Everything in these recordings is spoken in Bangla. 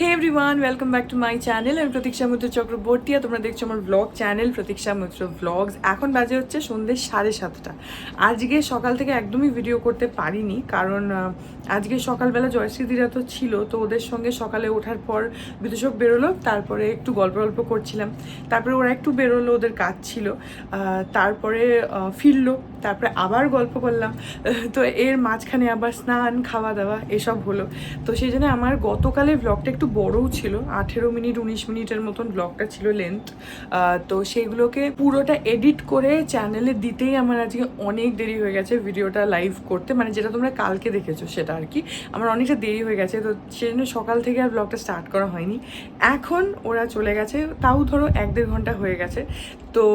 Hey everyone welcome back to my channel আমি প্রতীক্ষা মিত্র চক্রবর্তী আর তোমরা দেখছ আমার ব্লগ চ্যানেল প্রতীক্ষা মিত্র ব্লগস এখন বাজে হচ্ছে সন্ধ্যে সাড়ে সাতটা। আজকে সকাল থেকে একদমই ভিডিও করতে পারিনি, কারণ আজকে সকালবেলা জয়শ্রীদিরা তো ছিল, তো ওদের সঙ্গে সকালে ওঠার পর বিদূষক বেরোলো, তারপরে একটু গল্প গল্প করছিলাম। তারপরে ওরা একটু বেরোলো, ওদের কাজ ছিল। তারপরে ফিরলো। তারপরে আবার গল্প করলাম। তো এর মাঝখানে আবার স্নান খাওয়া দাওয়া এসব হলো। তো সেই জন্য আমার গতকালের ব্লগটা একটু বড়ও ছিল। আঠেরো মিনিট, উনিশ মিনিটের মতন ব্লগটা ছিল লেন্থ তো সেইগুলোকে পুরোটা এডিট করে চ্যানেলে দিতেই আমার আজকে অনেক দেরি হয়ে গেছে ভিডিওটা লাইভ করতে। মানে যেটা তোমরা কালকে দেখেছ সেটা আর কি। আমার অনেকটা দেরি হয়ে গেছে। তো সেই জন্য সকাল থেকে আর ব্লগটা স্টার্ট করা হয়নি। এখন ওরা চলে গেছে। তাও ধরো এক দেড় ঘণ্টা হয়ে গেছে। তো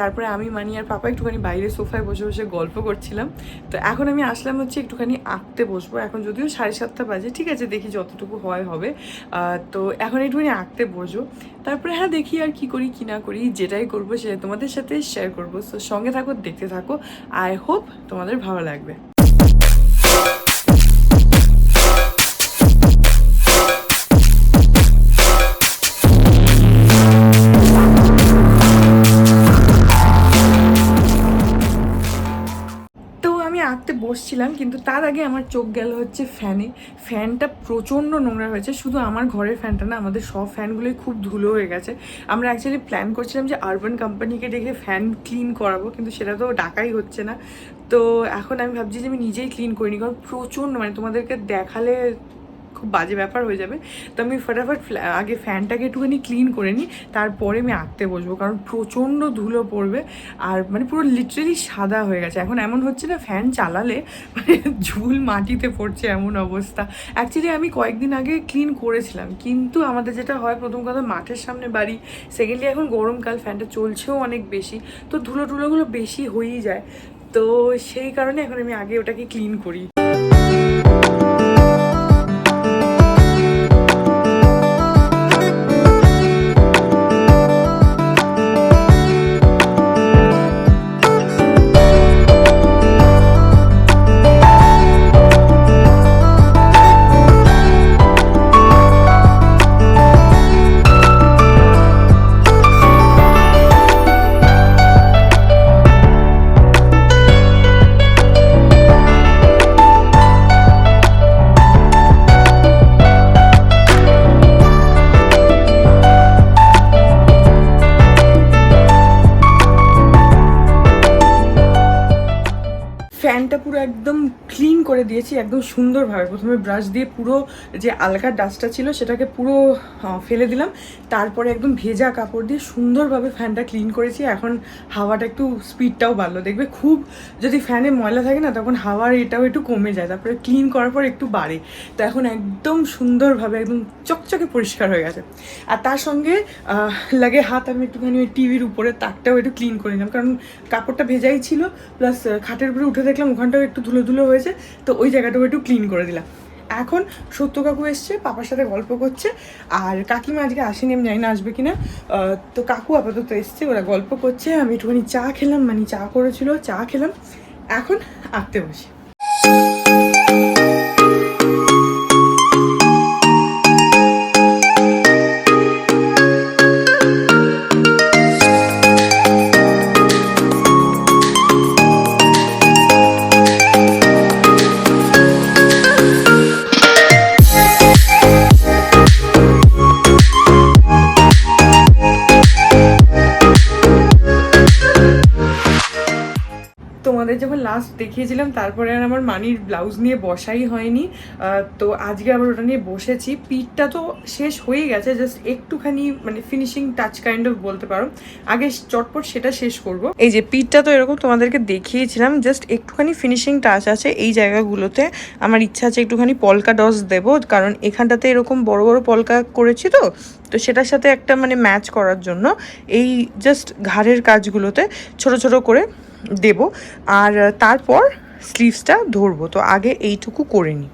তারপরে আমি, মানি আর পাপা একটুখানি বাইরে সোফায় বসে বসে গল্প করছিলাম। তো এখন আমি আসলাম হচ্ছে একটুখানি আঁকতে বসবো। এখন যদিও সাড়ে সাতটা বাজে, ঠিক আছে, দেখি যতটুকু হয় হবে। তো এখন একটুখানি আঁকতে বসবো। তারপরে হ্যাঁ দেখি আর কি করি, কি না করি, যেটাই করব সেটা তোমাদের সাথে শেয়ার করব। তো সঙ্গে থাকো, দেখতে থাকো। আই হোপ তোমাদের ভালো লাগবে। কিন্তু তার আগে আমার চোখ গেল হচ্ছে ফ্যানে। ফ্যানটা প্রচণ্ড নোংরা হয়েছে। শুধু আমার ঘরের ফ্যানটা না, আমাদের সব ফ্যানগুলোই খুব ধুলো হয়ে গেছে। আমরা অ্যাকচুয়ালি প্ল্যান করছিলাম যে আরবান কোম্পানিকে ডেকে ফ্যান ক্লিন করাবো, কিন্তু সেটা তো ডাকাই হচ্ছে না। তো এখন আমি ভাবছি যে আমি নিজেই ক্লিন করিনি কারণ প্রচণ্ড মানে তোমাদেরকে দেখালে খুব বাজে ব্যাপার হয়ে যাবে। তো আমি ফটাফট আগে ফ্যানটাকে একটুখানি ক্লিন করে নিই, তারপরে আমি আঁকতে বসবো, কারণ প্রচণ্ড ধুলো পড়বে আর মানে পুরো লিটারেলি সাদা হয়ে গেছে। এখন এমন হচ্ছে না ফ্যান চালালে মানে ঝুল মাটিতে পড়ছে এমন অবস্থা। অ্যাকচুয়ালি আমি কয়েকদিন আগে ক্লিন করেছিলাম, কিন্তু আমাদের যেটা হয় প্রথম কথা মাঠের সামনে বাড়ি সেকেন্ডলি এখন গরমকাল, ফ্যানটা চলছেও অনেক বেশি, তো ধুলো টুলোগুলো বেশি হয়েই যায়। তো সেই কারণে এখন আমি আগে ওটাকে ক্লিন করি। করে দিয়েছি একদম সুন্দরভাবে। প্রথমে ব্রাশ দিয়ে পুরো যে আলগা ডাস্টটা ছিল সেটাকে পুরো ফেলে দিলাম। তারপরে একদম ভেজা কাপড় দিয়ে সুন্দরভাবে ফ্যানটা ক্লিন করেছি। এখন হাওয়াটা একটু স্পিডটাও বাড়লো। দেখবে খুব যদি ফ্যানে ময়লা থাকে না, তখন হাওয়ার এটাও একটু কমে যায়। তারপরে ক্লিন করার পর একটু বাড়ে। তো এখন একদম সুন্দরভাবে একদম চকচকে পরিষ্কার হয়ে গেছে। আর তার সঙ্গে লাগে হাত আমি একটুখানি ওই টিভির উপরে তাকটাও একটু ক্লিন করে নিলাম। কারণ কাপড়টা ভেজাই ছিল। প্লাস খাটের উপরে উঠে দেখলাম ওখানটাও একটু ধুলো ধুলো হয়েছে। তো ওই জায়গাটাও একটু ক্লিন করে দিলাম। এখন সত্য কাকু এসছে, পাপার সাথে গল্প করছে, আর কাকিমা আজকে আসেনি, আমি জানি না আসবে কিনা। তো কাকু আপাতত এসছে, ওরা গল্প করছে, আমি একটুখানি চা খেলাম মানে চা করেছিল, চা খেলাম। এখন আঁকতে বসি। যখন লাস্ট দেখিয়েছিলাম, তারপরে আর আমার মানির ব্লাউজ নিয়ে বসাই হয়নি। তো আজকে আবার ওটা নিয়ে বসেছি। পিঠটা তো শেষ হয়ে গেছে জাস্ট একটুখানি মানে ফিনিশিং টাচ কাইন্ড অফ বলতে পারো। আগে চটপট সেটা শেষ করব। এই যে পিঠটা তো এরকম তোমাদেরকে দেখিয়েছিলাম জাস্ট একটুখানি ফিনিশিং টাচ আছে এই জায়গাগুলোতে। আমার ইচ্ছা আছে একটুখানি পলকা ডস দেব, কারণ এখানটাতে এরকম বড় বড় পলকা করেছি তো। তো সেটার সাথে একটা মানে ম্যাচ করার জন্য। এই জাস্ট ঘাড়ের কাজগুলোতে ছোট ছোট করে দেব। আর তারপর স্লিভসটা ধরবো। তো আগে এইটুকু করে নিই।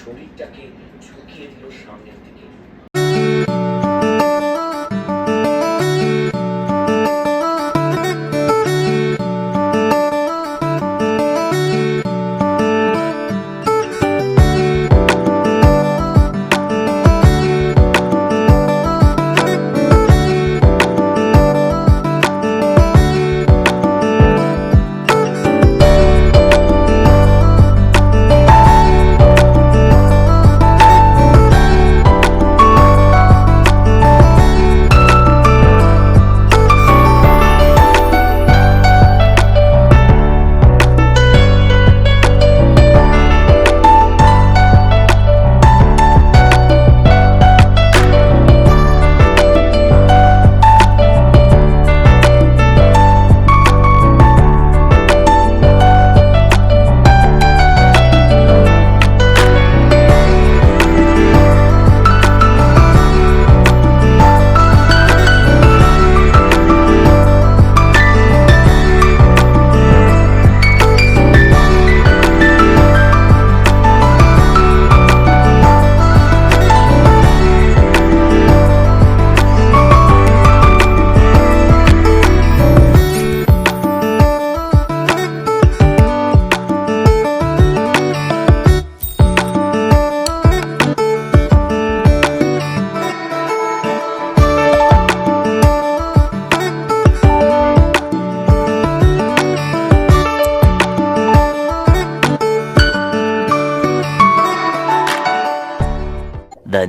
শরীরটাকে ঝুঁকিয়ে দিল সামনের দিকে।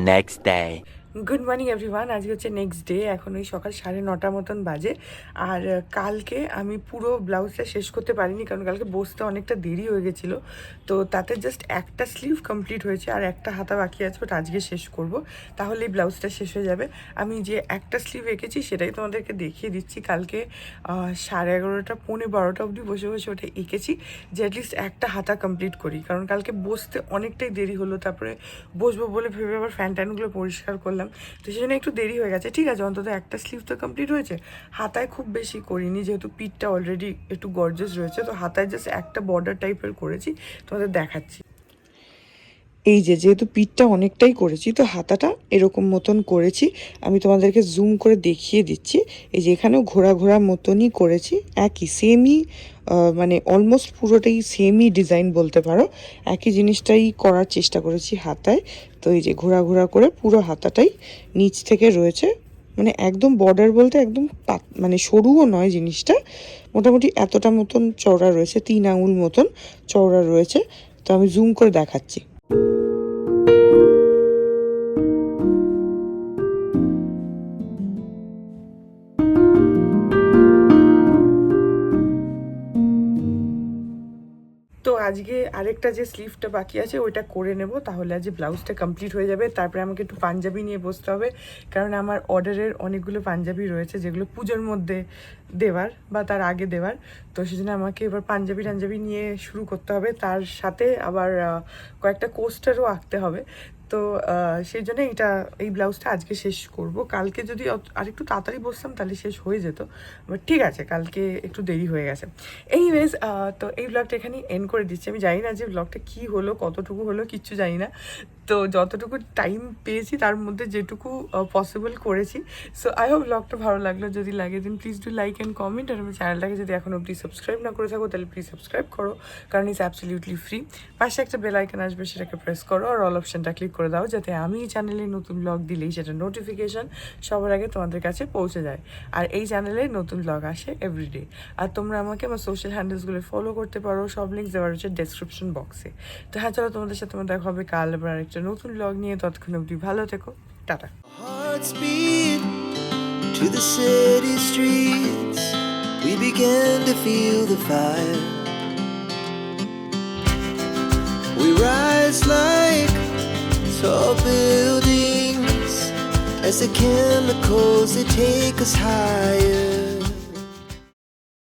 Next day. Good morning everyone আজকে হচ্ছে নেক্সট ডে এখন ওই সকাল সাড়ে নটা মতন বাজে। আর কালকে আমি পুরো ব্লাউজটা শেষ করতে পারিনি, কারণ কালকে বসতে অনেকটা দেরি হয়ে গেছিল। তো তাতে জাস্ট একটা স্লিভ কমপ্লিট হয়েছে আর একটা হাতা বাকি আছে, ওটা আজকে শেষ করব। তাহলে এই ব্লাউজটা শেষ হয়ে যাবে। আমি যে একটা স্লিভ এঁকেছি, সেটাই তোমাদেরকে দেখিয়ে দিচ্ছি। কালকে সাড়ে এগারোটা, পৌনে বারোটা অবধি বসে বসে ওটা এঁকেছি, যে অ্যাটলিস্ট একটা হাতা কমপ্লিট করি। কারণ কালকে বসতে অনেকটাই দেরি হলো, তারপরে বসবো বলে ভেবে আবার ফ্যান ট্যানগুলো পরিষ্কার করলাম। তো সেই জন্য একটু দেরি হয়ে গেছে। ঠিক আছে, অন্তত একটা স্লিভ তো কমপ্লিট হয়েছে। হাতায় খুব বেশি করিনি, যেহেতু পিঠটা অলরেডি একটু গর্জেস রয়েছে, তো হাতায় জাস্ট একটা বর্ডার টাইপের করেছি, তোমাদের দেখাচ্ছি। এই যে, যেহেতু পিঠটা অনেকটাই করেছি, তো হাতাটা এরকম মতন করেছি। আমি তোমাদেরকে জুম করে দেখিয়ে দিচ্ছি। এই যে, এখানেও ঘোরা ঘোরা মতনই করেছি। একই সেমই মানে অলমোস্ট পুরোটাই সেমই ডিজাইন বলতে পারো। একই জিনিসটাই করার চেষ্টা করেছি হাতায়। তো এই যে, ঘোরা ঘোরা করে পুরো হাতাটাই নিচ থেকে রয়েছে। মানে একদম বর্ডার বলতে একদম পাত- মানে সরুও নয় জিনিসটা। মোটামুটি এতটা মতন চওড়া রয়েছে, তিন আঙুল মতন চওড়া রয়েছে। তো আমি জুম করে দেখাচ্ছি। আজকে আরেকটা যে স্লিভটা বাকি আছে, ওইটা করে নেব। তাহলে আজ ব্লাউজটা কমপ্লিট হয়ে যাবে। তারপরে আমাকে একটু পাঞ্জাবি নিয়ে বসতে হবে। কারণ আমার অর্ডারের অনেকগুলো পাঞ্জাবি রয়েছে, যেগুলো পুজোর মধ্যে দেওয়ার বা তার আগে দেওয়ার। তো সেজন্য আমাকে এবার পাঞ্জাবি টাঞ্জাবি নিয়ে শুরু করতে হবে। তার সাথে আবার কয়েকটা কোস্টারও আঁকতে হবে। তো সেই জন্য এটা, এই ব্লাউজটা আজকে শেষ করব। কালকে যদি আর একটু তাড়াতাড়ি বসতাম তাহলে শেষ হয়ে যেত। বাট ঠিক আছে, কালকে একটু দেরি হয়ে গেছে। এনিওয়েজ তো এই ব্লগটা এখানে এন্ড করে দিচ্ছি। আমি জানি না যে ব্লগটা কী হলো, কতটুকু হলো, কিচ্ছু জানি না। তো যতটুকু টাইম পেয়েছি, তার মধ্যে যেটুকু পসিবল করেছি। সো আই হোপ ব্লগটা ভালো লাগল। যদি লাগে then please do like and comment আর আমার চ্যানেলটাকে যদি এখন অবধি সাবস্ক্রাইব না করে থাকো, তাহলে প্লিজ সাবস্ক্রাইব করো। কারণ ইটস অ্যাবসলিউটলি ফ্রি পাশে একটা বেল আইকন আসবে, সেটাকে প্রেস করো। আর অল অপশনটা ক্লিক করে দাও, যাতে আমি এই চ্যানেলে নতুন ব্লগ দিলেই সেটা নোটিফিকেশন সবার আগে তোমাদের কাছে পৌঁছে যায়। আর এই চ্যানেলে নতুন ব্লগ আসে এভরিডে আর তোমরা আমাকে আমার সোশ্যাল হ্যান্ডেলসগুলো ফলো করতে পারো। সব লিঙ্ক দেওয়া রয়েছে ডেসক্রিপশন বক্সে তো হ্যাঁ চলো তোমাদের সাথে আমার দেখা হবে কাল আবার আরেকটা নতুন ব্লগ নিয়ে ততক্ষণ অবধি ভালো থেকো tata Hearts beat to the city streets. We began to feel the fire. We rise like tall buildings as the chemicals they take us higher.